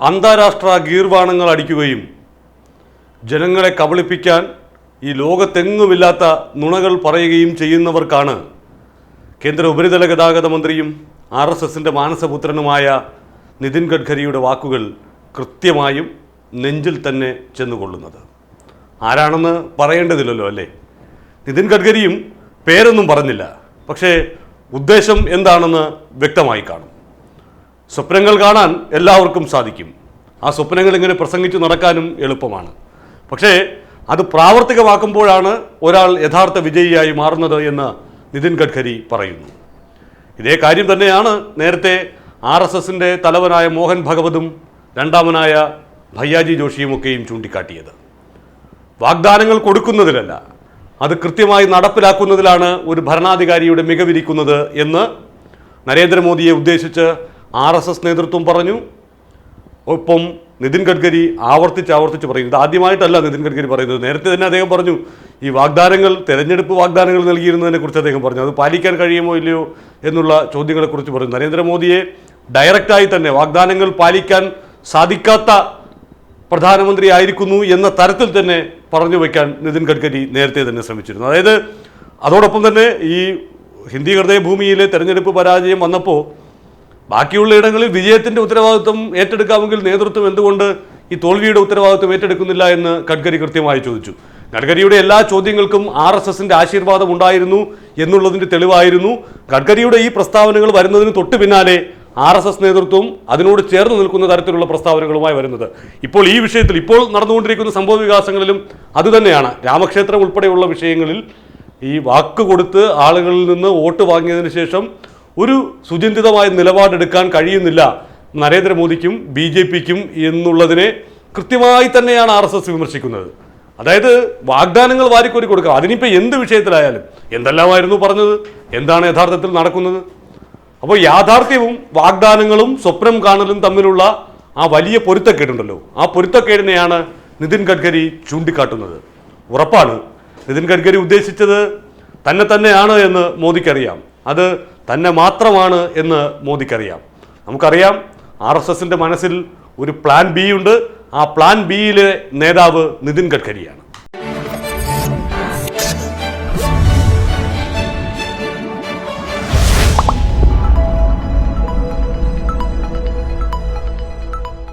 അന്താരാഷ്ട്ര ഗീർവാണങ്ങൾ അടിക്കുകയും ജനങ്ങളെ കബളിപ്പിക്കാൻ ഈ ലോകത്തെങ്ങുമില്ലാത്ത നുണകൾ പറയുകയും ചെയ്യുന്നവർക്കാണ് കേന്ദ്ര ഉപരിതല ഗതാഗത മന്ത്രിയും ആർ എസ് എസിന്റെ മാനസപുത്രനുമായ നിതിൻ ഗഡ്കരിയുടെ വാക്കുകൾ കൃത്യമായും നെഞ്ചിൽ തന്നെ ചെന്നുകൊള്ളുന്നത്. ആരാണെന്ന് പറയേണ്ടതില്ലല്ലോ അല്ലേ? നിതിൻ ഗഡ്കരിയും പേരൊന്നും പറഞ്ഞില്ല. പക്ഷേ ഉദ്ദേശം എന്താണെന്ന് വ്യക്തമായി കാണും. സ്വപ്നങ്ങൾ കാണാൻ എല്ലാവർക്കും സാധിക്കും. ആ സ്വപ്നങ്ങൾ ഇങ്ങനെ പ്രസംഗിച്ച് നടക്കാനും എളുപ്പമാണ്. പക്ഷേ അത് പ്രാവർത്തികമാക്കുമ്പോഴാണ് ഒരാൾ യഥാർത്ഥ വിജയിയായി മാറുന്നത് എന്ന് നിതിൻ ഗഡ്കരി പറയുന്നു. ഇതേ കാര്യം തന്നെയാണ് നേരത്തെ ആർ എസ് എസിന്റെ തലവനായ മോഹൻ ഭഗവതും രണ്ടാമനായ ഭയ്യാജി ജോഷിയുമൊക്കെയും ചൂണ്ടിക്കാട്ടിയത്. വാഗ്ദാനങ്ങൾ കൊടുക്കുന്നതിലല്ല അത് കൃത്യമായി നടപ്പിലാക്കുന്നതിലാണ് ഒരു ഭരണാധികാരിയുടെ മികവിരിക്കുന്നത് എന്ന് നരേന്ദ്രമോദിയെ ഉദ്ദേശിച്ച് ആർ എസ് എസ് നേതൃത്വം പറഞ്ഞു. ഒപ്പം നിതിൻ ഗഡ്കരി ആവർത്തിച്ച് ആവർത്തിച്ച് പറയുന്നത് ആദ്യമായിട്ടല്ല നിതിൻ ഗഡ്കരി പറയുന്നത്. നേരത്തെ തന്നെ അദ്ദേഹം പറഞ്ഞു ഈ വാഗ്ദാനങ്ങൾ തെരഞ്ഞെടുപ്പ് വാഗ്ദാനങ്ങൾ നൽകിയിരുന്നതിനെ കുറിച്ച് അദ്ദേഹം പറഞ്ഞു. അത് പാലിക്കാൻ കഴിയുമോ ഇല്ലയോ എന്നുള്ള ചോദ്യങ്ങളെക്കുറിച്ച് പറഞ്ഞു. നരേന്ദ്രമോദിയെ ഡയറക്റ്റായി തന്നെ വാഗ്ദാനങ്ങൾ പാലിക്കാൻ സാധിക്കാത്ത പ്രധാനമന്ത്രി ആയിരിക്കുന്നു എന്ന തരത്തിൽ തന്നെ പറഞ്ഞു വയ്ക്കാൻ നിതിൻ ഗഡ്കരി നേരത്തെ തന്നെ ശ്രമിച്ചിരുന്നു. അതായത് അതോടൊപ്പം തന്നെ ഈ ഹിന്ദി ഹൃദയഭൂമിയിലെ തെരഞ്ഞെടുപ്പ് പരാജയം വന്നപ്പോൾ ബാക്കിയുള്ള ഇടങ്ങളിൽ വിജയത്തിന്റെ ഉത്തരവാദിത്വം ഏറ്റെടുക്കാമെങ്കിൽ നേതൃത്വം എന്തുകൊണ്ട് ഈ തോൽവിയുടെ ഉത്തരവാദിത്വം ഏറ്റെടുക്കുന്നില്ല എന്ന് ഗഡ്കരി കൃത്യമായി ചോദിച്ചു. ഗഡ്കരിയുടെ എല്ലാ ചോദ്യങ്ങൾക്കും ആർ എസ് എസിന്റെ ആശീർവാദം ഉണ്ടായിരുന്നു എന്നുള്ളതിന്റെ തെളിവായിരുന്നു. ഗഡ്കരിയുടെ ഈ പ്രസ്താവനകൾ വരുന്നതിന് തൊട്ട് പിന്നാലെ ആർ എസ് എസ് നേതൃത്വം അതിനോട് ചേർന്ന് നിൽക്കുന്ന തരത്തിലുള്ള പ്രസ്താവനകളുമായി വരുന്നത്. ഇപ്പോൾ ഈ വിഷയത്തിൽ ഇപ്പോൾ നടന്നുകൊണ്ടിരിക്കുന്ന സംഭവ വികാസങ്ങളിലും അതുതന്നെയാണ്. രാമക്ഷേത്രം ഉൾപ്പെടെയുള്ള വിഷയങ്ങളിൽ ഈ വാക്ക് കൊടുത്ത് ആളുകളിൽ നിന്ന് വോട്ട് വാങ്ങിയതിന് ശേഷം ഒരു സുചിന്തിതമായ നിലപാടെടുക്കാൻ കഴിയുന്നില്ല നരേന്ദ്രമോദിക്കും ബി ജെ പിക്കും എന്നുള്ളതിനെ കൃത്യമായി തന്നെയാണ് ആർ എസ് എസ് വിമർശിക്കുന്നത്. അതായത് വാഗ്ദാനങ്ങൾ വാരിക്കോരി കൊടുക്കുക അതിനിപ്പോൾ എന്ത് വിഷയത്തിലായാലും എന്തെല്ലാമായിരുന്നു പറഞ്ഞത്? എന്താണ് യഥാർത്ഥത്തിൽ നടക്കുന്നത്? അപ്പോൾ യാഥാർത്ഥ്യവും വാഗ്ദാനങ്ങളും സ്വപ്നം കാണലും തമ്മിലുള്ള ആ വലിയ പൊരുത്തക്കേടുണ്ടല്ലോ. ആ പൊരുത്തക്കേടിനെയാണ് നിതിൻ ഗഡ്കരി ചൂണ്ടിക്കാട്ടുന്നത്. ഉറപ്പാണ്. നിതിൻ ഗഡ്കരി ഉദ്ദേശിച്ചത് തന്നെ തന്നെയാണ് എന്ന് മോദിക്കറിയാം. അത് തന്നെ മാത്രമാണ് എന്ന് മോദിക്കറിയാം. നമുക്കറിയാം ആർ എസ് എസിന്റെ മനസ്സിൽ ഒരു പ്ലാൻ ബി ഉണ്ട്. ആ പ്ലാൻ ബിയിലെ നേതാവ് നിതിൻ ഗഡ്കരിയാണ്.